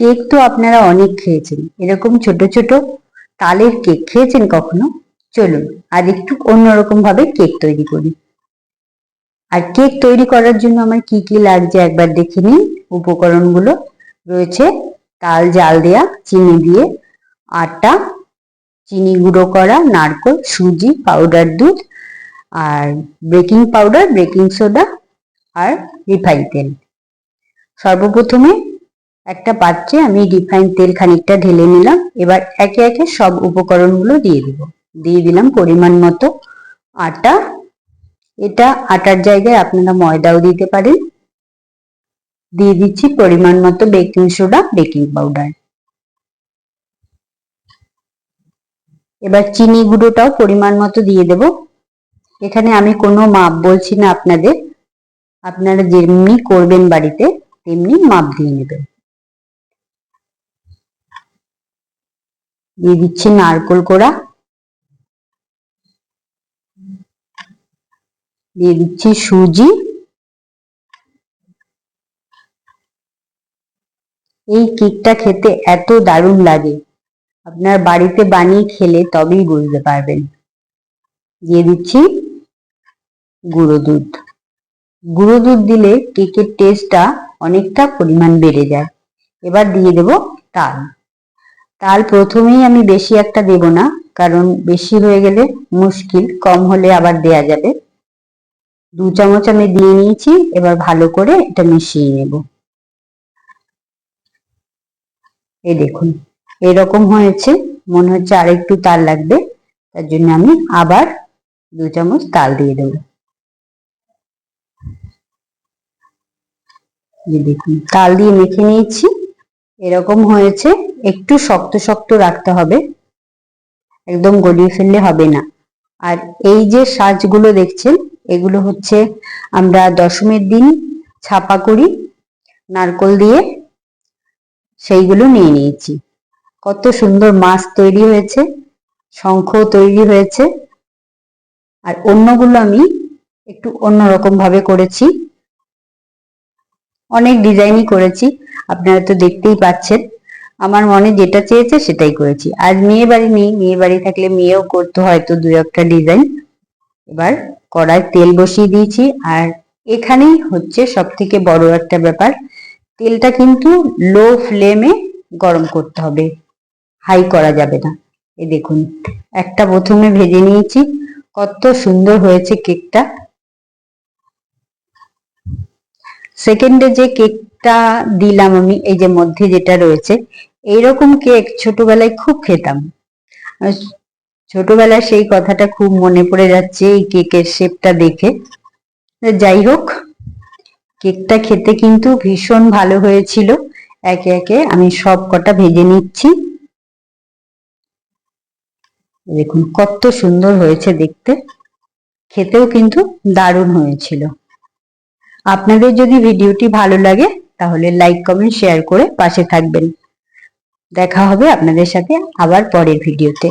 Cake তো আপনারা অনেক খেয়েছেন। এরকম ছোট ছোট তালের কেক খেয়েছেন কখনো? চলুন, আর একটু অন্যরকম ভাবে কেক তৈরি করি। আর কেক তৈরি করার জন্য আমার কি কি লাগছে একবার দেখে নিন উপকরণগুলো রয়েছে, তাল, জাল দেয়া, চিনি দিয়ে, আটা, চিনি গুঁড়ো করা, নারকোল, সুজি, পাউডার দুধ, আর বেকিং পাউডার, বেকিং সোডা, আর রিফাইন তেল। সর্বপ্রথমে একটা পাত্রে আমি রিফাইন তেল খানিকটা ঢেলে নিলাম। এবার একে একে সব উপকরণগুলো দিয়ে দিব। দিয়ে দিলাম পরিমাণ মতো আটা। এটা আটার জায়গায় আপনারা ময়দাও দিতে পারেন। দিয়ে দিচ্ছি পরিমাণ মতো বেকিং সোডা বেকিং পাউডার এবার চিনি গুঁড়োটাও পরিমাণ মতো দিয়ে দেব। এখানে আমি কোনো মাপ বলছি না আপনাদের। আপনারা যেমনি করবেন বাড়িতে, তেমনি মাপ দিয়ে নেবেন। দিয়ে দিচ্ছি নারকোল কোড়া। দিয়ে দিচ্ছি সুজি। এই কেকটা খেতে এত দারুণ লাগে। আপনার বাড়িতে বানিয়ে খেলে তবেই বুঝতে পারবেন। দিয়ে দিচ্ছি গুঁড়ো দুধ। গুঁড়ো দুধ দিলে কেকের টেস্টটা অনেকটা পরিমাণ বেড়ে যায়। এবার দিয়ে দেব তাল। তাল প্রথমেই আমি বেশি একটা দেব না, কারণ বেশি হয়ে গেলে মুশকিল, কম হলে আবার দেয়া যাবে। দু চামচ আমি দিয়ে নিয়েছি, এবার ভালো করে এটা মিশিয়ে নেব। এই দেখুন, এরকম হয়েছে, মনে হচ্ছে আর একটু তাল লাগবে, তার জন্য আমি আবার দু চামচ তাল দিয়ে দেব। দেখুন, তাল দিয়ে মেখে নিয়েছি। এরকম হয়েছে, একটু শক্ত শক্ত রাখতে হবে। একদম গলিয়ে ফেললে হবে না। আর এই যে সাজগুলো দেখছেন, এগুলো হচ্ছে আমরা দশমীর দিন ছাপা করি, নারকল দিয়ে সেইগুলো নিয়ে নিয়েছি। কত সুন্দর মাছ তৈরি হয়েছে শঙ্খ তৈরি হয়েছে। আর অন্যগুলো আমি একটু অন্যরকম ভাবে করেছি। অনেক ডিজাইনই করেছি। আপনারা তো দেখতেই পাচ্ছেন। আমার মনে যেটা চেয়েছে সেটাই করেছি। আজ মেয়ে বাড়ি নেই, মেয়ে বাড়ি থাকলে মেয়েও করতো হয়তো দু একটা ডিজাইন এবার কড়াই তেল বসিয়ে দিয়েছি আর এখানেই হচ্ছে সব থেকে বড় একটা ব্যাপার। তেলটা কিন্তু লো ফ্লেমে গরম করতে হবে। হাই করা যাবে না। এ দেখুন, একটা প্রথমে ভেজে নিয়েছি। কত সুন্দর হয়েছে কেকটা সেকেন্ডে যে কেকটা দিলাম আমি, এই যে মধ্যে যেটা রয়েছে। এইরকম কেক ছোটবেলায় খুব খেতাম। ছোটবেলায় সেই কথাটা খুব মনে পড়ে যাচ্ছে এই কেকের শেপটা দেখে। যাই হোক, কেকটা খেতে কিন্তু ভীষণ ভালো হয়েছিল। একে একে আমি সব কটা ভেজে নিচ্ছি। দেখুন কত সুন্দর হয়েছে দেখতে। খেতেও কিন্তু দারুণ হয়েছিল। আপনাদের যদি ভিডিওটি ভালো লাগে, তাহলে লাইক কমেন্ট শেয়ার করে পাশে থাকবেন। দেখা হবে আপনাদের সাথে আবার পরের ভিডিওতে।